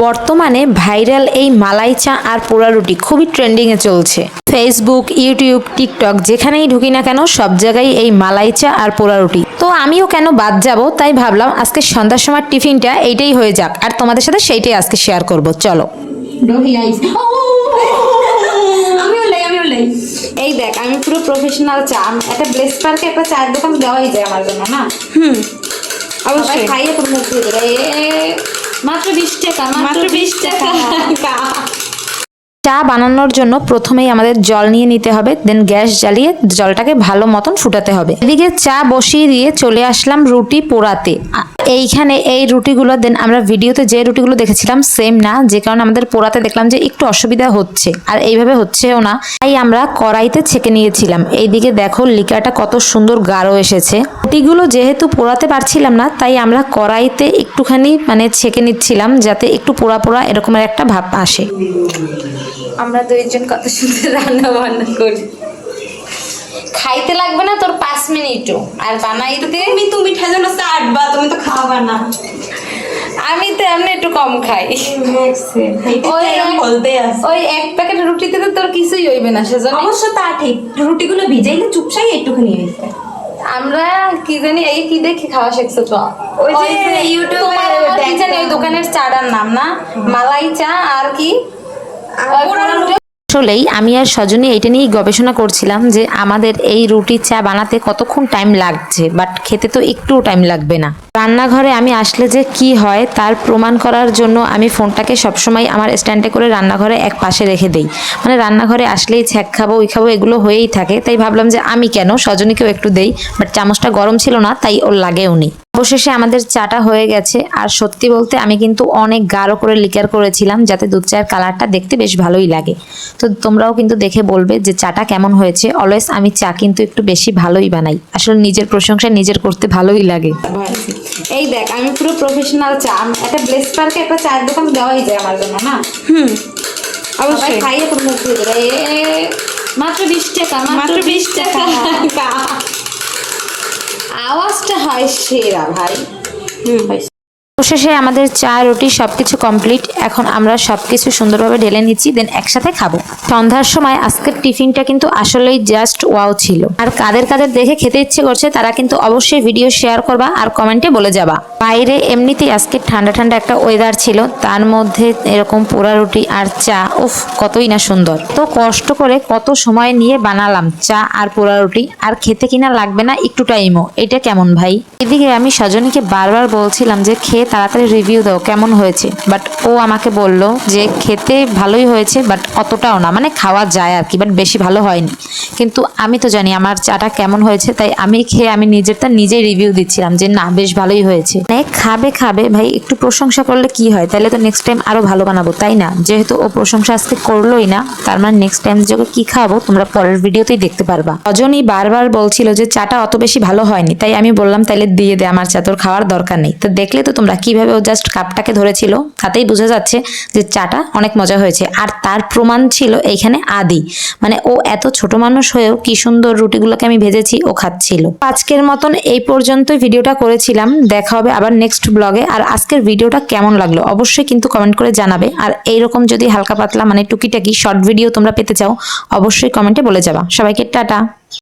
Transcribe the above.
বর্তমানে ভাইরাল এই মালাই চা আর পোড়া রুটি খুবই ট্রেন্ডিংয়ে চলছে। ফেসবুক ইউটিউব টিকটক যেখানেই ঢুকি না কেন সব জায়গায় এই মালাই চা আর পোড়া রুটি। তো আমিও কেন বাদ যাব তাই ভাবলাম আজকে সন্ধ্যার সময় টিফিনটা এইটাই হয়ে যাক আর তোমাদের সাথে সেইটাই আজকে শেয়ার করব। চলো। এই দেখ আমি পুরো প্রফেশনাল চা। একটা ব্লেস পার্কে একটা চায়ের দোকান দেওয়াই যায় আমার জন্য না? হুম। অবশ্যই। খাইয়ে তো মুখ দিয়ে দেবে। এ, মাত্র বিশ টাকা মাত্র 20 টাকা। চা বানানোর জন্য প্রথমেই আমাদের জল নিয়ে নিতে হবে দেন গ্যাস জ্বালিয়ে জলটাকে ভালো মতন ফুটাতে হবে। এদিকে চা বসিয়ে দিয়ে চলে আসলাম রুটি পোড়াতে। এইখানে এই রুটিগুলো দেন আমরা ভিডিওতে যে রুটিগুলো দেখেছিলাম সেম না, যে কারণে আমাদের পোড়াতে দেখলাম যে একটু অসুবিধা হচ্ছে, আর এইভাবে হচ্ছেও না। তাই আমরা কড়াইতে ছেঁকে নিয়েছিলাম। এইদিকে দেখো লিকাটা কত সুন্দর গাঢ় এসেছে। রুটিগুলো যেহেতু পোড়াতে পারছিলাম না, তাই আমরা কড়াইতে একটুখানি মানে ছেঁকে নিচ্ছিলাম, যাতে একটু পোড়া পোড়া এরকমের একটা ভাব আসে। আমরা দুইজন কত সুন্দর রান্না বান্না করি। খাইতে লাগবে না তোর পাঁচ মিনিটও। আর বানাইতে তুমি তো মিঠা যেন চাটবা তুমি তো খাওয়া না। আমি তো এমনি একটু কম খাই। ওই এক- প্যাকেট রুটিতে তো তোর কিছুই হইবে না সেজন্য। অবশ্য তা ঠিক। রুটিগুলো ভিজাইলে চুপসাই একটুখানি হয়েছে আমরা কি জানি এই কি দেখে খাওয়া শিখছো তো? ওই যে ইউটিউবে জানি ওই। দোকানের চাটার নাম না? মালাই চা আর কি? আসলেই আমি আর সজনী এইটা নিয়েই গবেষণা করছিলাম যে আমাদের এই রুটি চা বানাতে কতক্ষণ টাইম লাগছে বাট খেতে তো একটুও টাইম লাগবে না। রান্নাঘরে আমি আসলে যে কি হয় তার প্রমাণ করার জন্য আমি ফোনটাকে সবসময় আমার স্ট্যান্ডে করে রান্নাঘরে এক পাশে রেখে দেই। মানে রান্নাঘরে আসলেই ছ্যাক খাব, ওই খাব, এগুলো হয়েই থাকে। তাই ভাবলাম যে আমি কেন সজনীকেও একটু দেই বাট চামচটা গরম ছিল না, তাই ওর লাগেও নি। অবশেষে আমাদের চাটা হয়ে গেছে। আর সত্যি বলতে আমি কিন্তু অনেক গাঢ় করে লিকার করেছিলাম যাতে দুধ চায়ের কালারটা দেখতে বেশ ভালোই লাগে। তো তোমরাও কিন্তু দেখে বলবে যে চাটা কেমন হয়েছে। অলওয়েজ আমি চা কিন্তু একটু বেশি ভালোই বানাই। আসলে নিজের প্রশংসা নিজের করতে ভালোই লাগে। এই দেখ আমি পুরো প্রফেশনাল চা। একটা ব্লেস পার্কে একটা চায়ের দোকান দেওয়াই যায় আমার জন্য না? হুম অবশ্যই। খাইয়ে মাত্র বিশ টাকা মাত্র 20 টাকা। আওয়াজটা হয় সেরা ভাই। হুম। অবশেষে আমাদের চা, রুটি সবকিছু কমপ্লিট এখন আমরা সবকিছু সুন্দরভাবে ঢেলে নিচ্ছি দেন একসাথে খাব। সন্ধ্যার সময় আজকের টিফিনটা কিন্তু আসলেই জাস্ট ওয়াও ছিল। আর কাদের কাদের দেখে খেতে ইচ্ছে করছে, তারা কিন্তু অবশ্যই ভিডিও শেয়ার করবা আর কমেন্টে বলে যাবা। বাইরে এমনিতেই আজকে ঠান্ডা ঠান্ডা একটা ওয়েদার ছিল, তার মধ্যে এরকম পোড়া রুটি আর চা, উফ, কতই না সুন্দর। তো কষ্ট করে কত সময় নিয়ে বানালাম চা আর পোড়া রুটি, আর খেতে কিনা লাগবে না, একটু টাইমও এটা কেমন ভাই? এদিকে আমি সজনীকে বারবার বলছিলাম যে খেয়ে তাড়াতাড়ি রিভিউ দাও, কেমন হয়েছে? বাট ও আমাকে বলল যে খেতে ভালোই হয়েছে বাট অতটাও না। মানে খাওয়া যায় আর কি বাট বেশি ভালো হয়নি। কিন্তু আমি তো জানি আমার চাটা কেমন হয়েছে, তাই আমি খেয়ে আমি নিজেরটা নিজেই রিভিউ দিচ্ছিলাম যে না, বেশ ভালোই হয়েছে। মানে খাবে খাবে, ভাই, একটু প্রশংসা করলে কি হয়? তাহলে তো নেক্সট টাইম আরও ভালো বানাবো, তাই না? যেহেতু ও প্রশংসা আজকে করলোই না, তার মানে নেক্সট টাইম যে কি খাব তোমরা পরের ভিডিওতেই দেখতে পারবা। অজনই বারবার বলছিল যে চাটা অত বেশি ভালো হয়নি, তাই আমি বললাম তাহলে দিয়ে দে, আমার চা, তোর খাওয়ার দরকার নেই। তো দেখলে তো তোমরা কীভাবে ও জাস্ট কাপটাকে ধরেছিল, তাতেই বোঝা যাচ্ছে যে চাটা অনেক মজা হয়েছে। আর তার প্রমাণ ছিল এইখানে আদি। মানে ও এত ছোট মানুষ হয়েও কি সুন্দর রুটিগুলোকে আমি ভেজেছি, ও খাচ্ছিল। আজকের মতন এই পর্যন্তই ভিডিওটা করেছিলাম। দেখা হবে আবার নেক্সট ব্লগে আর আজকের ভিডিওটা কেমন লাগল অবশ্যই কিন্তু কমেন্ট করে জানাবে। আর এইরকম যদি হালকা পাতলা মানে টুকিটাকি শর্ট ভিডিও তোমরা পেতে চাও, অবশ্যই কমেন্টে বলে যাবা। সবাইকে টাটা!